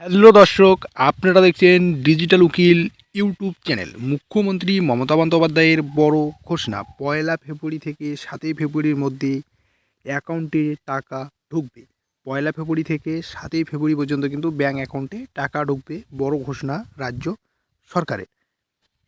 Hello দর্শক, আপনারা দেখছেন ডিজিটাল উকিল ইউটিউব চ্যানেল। মুখ্যমন্ত্রী মমতা বন্দ্যোপাধ্যায়ের বড় ঘোষণা, পয়লা ফেব্রুয়ারি থেকে সাতই ফেব্রুয়ারির মধ্যে অ্যাকাউন্টে টাকা ঢুকবে। পয়লা ফেব্রুয়ারি থেকে সাতই ফেব্রুয়ারি পর্যন্ত কিন্তু ব্যাঙ্ক অ্যাকাউন্টে টাকা ঢুকবে, বড় ঘোষণা রাজ্য সরকারের।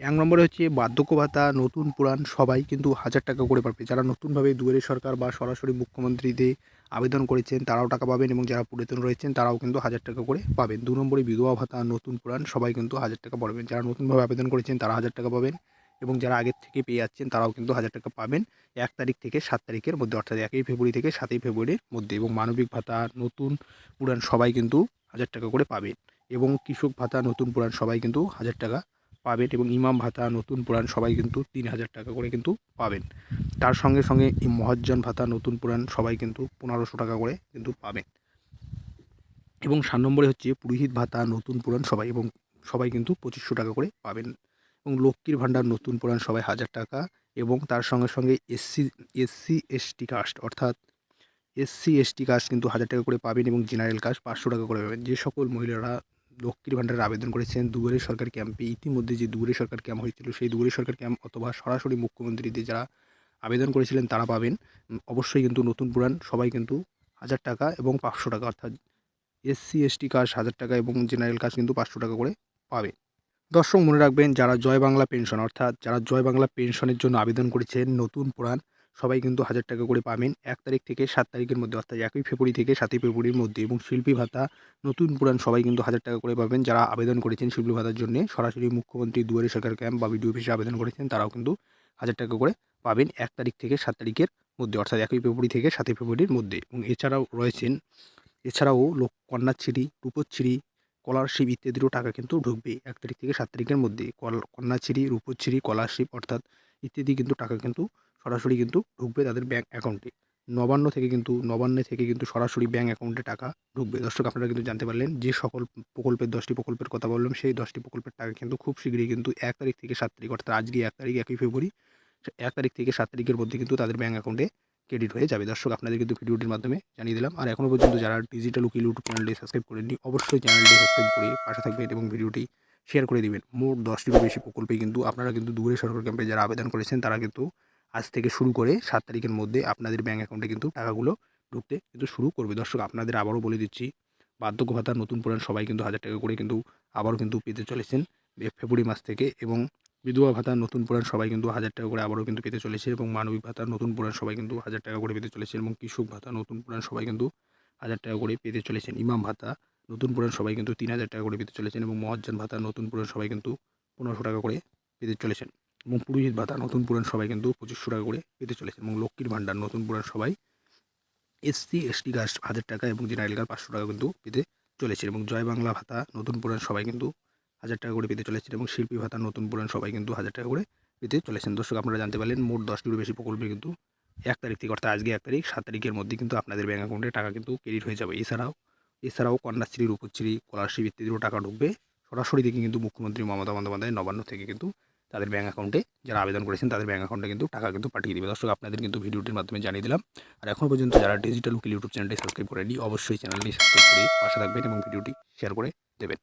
এক নম্বরে হচ্ছে বার্ধক্য ভাতা, নতুন পুরাণ, সবাই কিন্তু হাজার টাকা করে পাবে যারা নতুনভাবে দুয়ারে সরকার বা সরাসরি মুখ্যমন্ত্রীতে আবেদন করেছেন, তারাও টাকা পাবেন এবং যারা পুরাতন রয়েছেন, তারাও কিন্তু হাজার টাকা করে পাবেন। দু নম্বরে বিধবা ভাতা, নতুন পুরাণ, সবাই কিন্তু হাজার টাকা পাবেন। যারা নতুনভাবে আবেদন করেছেন, তারা হাজার টাকা পাবেন এবং যারা আগের থেকে পেয়ে যাচ্ছেন, তারাও কিন্তু হাজার টাকা পাবেন। এক তারিখ থেকে সাত তারিখের মধ্যে, অর্থাৎ একই ফেব্রুয়ারি থেকে সাতই ফেব্রুয়ারির মধ্যে এবং মানবিক ভাতা, নতুন পুরাণ সবাই কিন্তু হাজার টাকা করে পাবেন এবং কৃষক ভাতা, নতুন পুরাণ সবাই কিন্তু হাজার টাকা পাবেন এবং ইমাম ভাতা, নতুন পুরাণ সবাই কিন্তু তিন হাজার টাকা করে কিন্তু পাবেন। তার সঙ্গে সঙ্গে এই মহাজ্জন ভাতা, নতুন পুরাণ সবাই কিন্তু পনেরোশো টাকা করে কিন্তু পাবেন। এবং সাত নম্বরে হচ্ছে পুরোহিত ভাতা, নতুন পুরাণ সবাই এবং সবাই কিন্তু পঁচিশশো টাকা করে পাবেন। এবং লক্ষ্মীর ভাণ্ডার, নতুন পুরাণ সবাই হাজার টাকা এবং তার সঙ্গে সঙ্গে এসসি এসসি এসটি কাস্ট অর্থাৎ এসসি এসটি কাস্ট কিন্তু হাজার টাকা করে পাবেন এবং জেনারেল কাস্ট পাঁচশো টাকা করে পাবেন। যে সকল মহিলারা লক্ষ্মীর ভাণ্ডারের আবেদন করেছেন দুয়ারে সরকার ক্যাম্পে। ইতিমধ্যে যে দুয়ারে সরকার ক্যাম্প হয়েছিল, সেই দুয়ারে সরকার ক্যাম্প অথবা সরাসরি মুখ্যমন্ত্রীতে যারা আবেদন করেছিলেন, তারা পাবেন। অবশ্যই কিন্তু নতুন পুরাণ, সবাই কিন্তু হাজার টাকা এবং পাঁচশো টাকা, অর্থাৎ এসসি, এসটি কাস্ট হাজার টাকা এবং জেনারেল কাস্ট কিন্তু পাঁচশো টাকা করে পাবে। দর্শক, মনে রাখবেন, যারা জয় বাংলা পেনশন, অর্থাৎ যারা জয় বাংলা পেনশনের জন্য আবেদন করেছেন, নতুন পুরাণ সবাই কিন্তু হাজার টাকা করে পাবেন। এক তারিখ থেকে সাত তারিখের মধ্যে, অর্থাৎ একই ফেব্রুয়ারি থেকে সাতই ফেব্রুয়ারির মধ্যে এবং শিল্পী ভাতা, নতুন পুরাণ সবাই কিন্তু হাজার টাকা করে পাবেন। যারা আবেদন করেছেন শিল্পী ভাতার জন্য, সরাসরি মুখ্যমন্ত্রী দুয়ারে সরকার ক্যাম্প বা বিডিও অফিসে আবেদন করেছেন, তারাও কিন্তু হাজার টাকা করে পাবেন এক তারিখ থেকে সাত তারিখের মধ্যে, অর্থাৎ একই ফেব্রুয়ারি থেকে সাতই ফেব্রুয়ারির মধ্যে। এবং এছাড়াও রয়েছেন, এছাড়াও লোক কন্যাশ্রী, রূপশ্রী স্কলারশিপ ইত্যাদিরও টাকা কিন্তু ঢুকবে এক তারিখ থেকে সাত তারিখের মধ্যে। কন্যাশ্রী, রূপশ্রী স্কলারশিপ অর্থাৎ ইত্যাদি কিন্তু টাকা কিন্তু সরাসরি কিন্তু ঢুকবে তাদের ব্যাঙ্ক অ্যাকাউন্টে নবান্ন থেকে কিন্তু, নবান্নে থেকে কিন্তু সরাসরি ব্যাঙ্ক অ্যাকাউন্টে টাকা ঢুকবে। দর্শক, আপনারা কিন্তু জানতে পারলেন যে সকল প্রকল্পের দশটি প্রকল্পের কথা বললাম, সেই দশটি প্রকল্পের টাকা কিন্তু খুব শীঘ্রই কিন্তু এক তারিখ থেকে সাত তারিখ, অর্থাৎ আজকে এক তারিখ, একই ফেব্রুয়ারি এক তারিখ থেকে সাত তারিখের মধ্যে কিন্তু তাদের ব্যাঙ্ক অ্যাকাউন্টে ক্রেডিট হয়ে যাবে। দর্শক, আপনাদের কিন্তু ভিডিওটির মাধ্যমে জানিয়ে দিলাম। আর এখনও পর্যন্ত যারা ডিজিটাল উকিল ইউটিউব চ্যানেলটি সাবস্ক্রাইব করেননি, অবশ্যই চ্যানেলটি সাবস্ক্রাইব করে পাশে থাকবেন এবং ভিডিওটি শেয়ার করে দিবেন। মোট দশটিরও বেশি প্রকল্পে কিন্তু আপনারা কিন্তু দূরে সরকার ক্যাম্পে যারা আবেদন করেছেন, তারা কিন্তু আজ থেকে শুরু করে সাত তারিখের মধ্যে আপনাদের ব্যাঙ্ক অ্যাকাউন্টে কিন্তু টাকাগুলো ঢুকতে কিন্তু শুরু করবে। দর্শক, আপনাদের আবারও বলে দিচ্ছি বার্ধক্য ভাতা নতুন পুরাণ সবাই কিন্তু হাজার টাকা করে কিন্তু আবারও কিন্তু পেতে চলেছেন ফেব্রুয়ারি মাস থেকে এবং বিধবা ভাতা, নতুন পুরাণ সবাই কিন্তু হাজার টাকা করে আবারও কিন্তু পেতে চলেছে এবং মানবিক ভাতা, নতুন পুরাণ সবাই কিন্তু হাজার টাকা করে পেতে চলেছে এবং কৃষক ভাতা, নতুন পুরাণ সবাই কিন্তু হাজার টাকা করে পেতে চলেছেন। ইমাম ভাতা, নতুন পুরাণ সবাই কিন্তু তিন হাজার টাকা করে পেতে চলেছেন এবং মহাজ্জান ভাতা, নতুন পুরাণ সবাই কিন্তু পনেরোশো টাকা করে পেতে চলেছেন। এবং পুরোহিত ভাতা, নতুন পুরাণ সবাই কিন্তু পঁচিশশো টাকা করে পেতে চলেছেন এবং লক্ষ্মীর ভাণ্ডার, নতুন পুরাণ সবাই এসসি এসটি কাস্ট হাজার টাকা এবং জেনারেল কার্ড পাঁচশো টাকা কিন্তু পেতে চলেছে এবং জয় বাংলা ভাতা, নতুন পুরাণ সবাই কিন্তু হাজার টাকা করে পেতে চলেছেন এবং শিল্পী ভাতা, নতুন পুরাণ সবাই কিন্তু হাজার টাকা করে পেতে চলেছেন। দর্শক, আপনারা জানতে পারলেন মোট দশটিরও বেশি প্রকল্পে কিন্তু এক তারিখ থেকে, অর্থাৎ আজকে এক তারিখ, সাত তারিখের মধ্যে কিন্তু আপনাদের ব্যাঙ্ক অ্যাকাউন্টে টাকা কিন্তু ক্রেডিট হয়ে যাবে। এছাড়াও এছাড়াও কন্যাশ্রী, রূপশ্রী স্কলারশিপ ইত্যাদিরও টাকা ঢুকবে। সরাসরি থেকে কিন্তু মুখ্যমন্ত্রী মমতা বন্দ্যোপাধ্যায় নবান্ন থেকে কিন্তু তাদের ব্যাঙ্ক অ্যাকাউন্টে যারা আবেদন করেছেন, তাদের ব্যাঙ্ক অ্যাকাউন্টে কিন্তু টাকা কিন্তু পাঠিয়ে দেবে। দর্শক, আপনাদের কিন্তু ভিডিওটির মাধ্যমে জানিয়ে দিলাম। আর এখনও পর্যন্ত যারা ডিজিটাল উকিল ইউটিউব চ্যানেলটি সাবস্ক্রাইব করেনি অবশ্যই চ্যানেলটি সাবস্ক্রাইব করে পাশে থাকবেন এবং ভিডিওটি শেয়ার করে দেবেন।